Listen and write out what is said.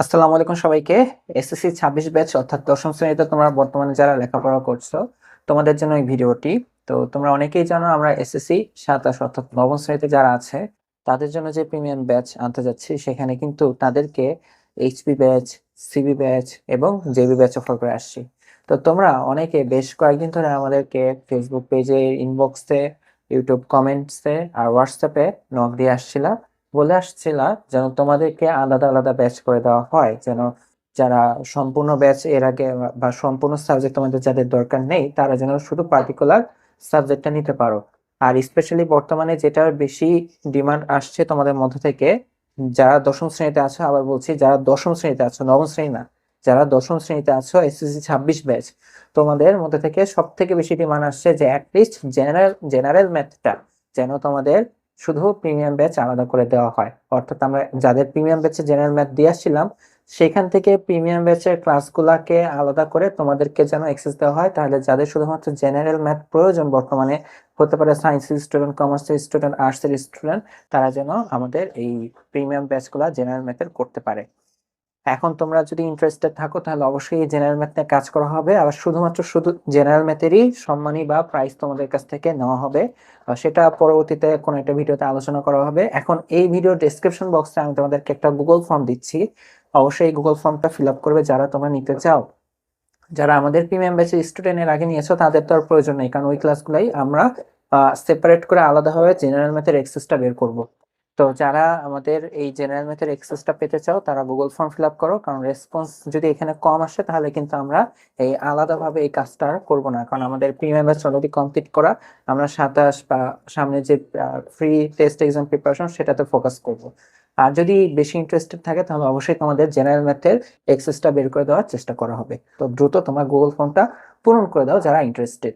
আসসালামু আলাইকুম সবাইকে। এসএসসি ছাব্বিশ ব্যাচ, অর্থাৎ দশম শ্রেণীতে তোমরা বর্তমানে যারা লেখাপড়া করছ, তোমাদের জন্য এই ভিডিওটি। তো তোমরা অনেকেই জানো আমরা এসএসসি সাতাশ, অর্থাৎ নবম শ্রেণীতে যারা আছে, তাদের জন্য যে প্রিমিয়াম ব্যাচ আনতে যাচ্ছি, সেখানে কিন্তু তাদেরকে এইচপি ব্যাচ, সিবি ব্যাচ এবং জেবি ব্যাচ অফার করে আসছি। তো তোমরা অনেকে বেশ কয়েকদিন ধরে আমাদেরকে ফেসবুক পেজে ইনবক্সে ইউটিউব কমেন্টসে আর হোয়াটসঅ্যাপে নক দিয়ে আসছিলা। বলে আসছিলা যেন তোমাদেরকে আলাদা আলাদা ব্যাচ করে দেওয়া হয়, যেন যারা সম্পূর্ণ ব্যাচ এর আগে বা- বা সম্পূর্ণ সাবজেক্ট তোমাদের যাদের দরকার নেই, তারা যেন শুধু পার্টিকুলার সাবজেক্টটা নিতে পারো। আর স্পেশালি বর্তমানে যেটার বেশি ডিমান্ড আসছে তোমাদের মধ্য থেকে, যারা দশম শ্রেণীতে আছো, আবার বলছি যারা দশম শ্রেণীতে আছো, নবম শ্রেণি না, যারা দশম শ্রেণীতে আছো এসএসসি ছাব্বিশ ব্যাচ তোমাদের মধ্যে থেকে সব থেকে বেশি ডিমান্ড আসছে যে অ্যাটলিস্ট জেনারেল জেনারেল ম্যাথটা যেন তোমাদের শুধু প্রিমিয়াম ব্যাচ আলাদা করে দেওয়া হয়। অর্থাৎ আমরা যাদের প্রিমিয়াম ব্যাচে জেনারেল ম্যাথ দিয়ে আসছিলাম, সেখান থেকে প্রিমিয়াম ব্যাচের ক্লাসগুলোকে আলাদা করে তোমাদেরকে যেন অ্যাক্সেস দেওয়া হয়, তাহলে যাদের শুধুমাত্র জেনারেল ম্যাথ প্রয়োজন বর্তমানে, হতে পারে সায়েন্সের স্টুডেন্ট কমার্সের স্টুডেন্ট আর্টসের স্টুডেন্ট তারা যেন আমাদের এই প্রিমিয়াম ব্যাচগুলো জেনারেল ম্যাথের করতে পারে। এখন তোমরা যদি ইন্টারেস্টেড থাকো, তাহলে অবশ্যই জেনারেল ম্যাথ নিয়ে কাজ করা হবে। আর শুধুমাত্র শুধু জেনারেল ম্যাথেরই সম্মানী বা প্রাইস তোমাদের কাছ থেকে নেওয়া হবে। সেটা পরবর্তীতে কোনো একটা ভিডিওতে আলোচনা করা হবে। এখন এই ভিডিও ডেসক্রিপশন বক্সে আমি তোমাদেরকে একটা গুগল ফর্ম দিচ্ছি। অবশ্যই এই গুগল ফর্মটা ফিল আপ করবে যারা তোমরা নিতে চাও। যারা আমাদের প্রিমিয়াম ব্যাচের স্টুডেন্টের আগে নিয়েছো, তাদের তো আর প্রয়োজন নেই। কারণ ওই ক্লাসগুলাই আমরা সেপারেট করে আলাদাভাবে জেনারেল ম্যাথের এক্সেসটা বের করব। তো যারা আমাদের এই জেনারেল ম্যাথের এক্সেসটা পেতে চাও, তারা গুগল ফর্ম ফিল আপ করো, কারণ রেসপন্স যদি এখানে কম আসে, তাহলে কিন্তু আমরা এই আলাদাভাবে এই কাজটা আর করব না। কারণ আমাদের প্রিমিয়াম ব্যাচ অলরেডি কমপ্লিট করা, আমরা সাতাশ বা সামনে যে ফ্রি টেস্ট এক্সাম প্রিপারেশন সেটাতে ফোকাস করব। আর যদি বেশি ইন্টারেস্টেড থাকে, তাহলে অবশ্যই তোমাদের জেনারেল ম্যাথের এক্সেসটা বের করে দেওয়ার চেষ্টা করা হবে। তো দ্রুত তোমার গুগল ফর্মটা পূরণ করে দাও, যারা ইন্টারেস্টেড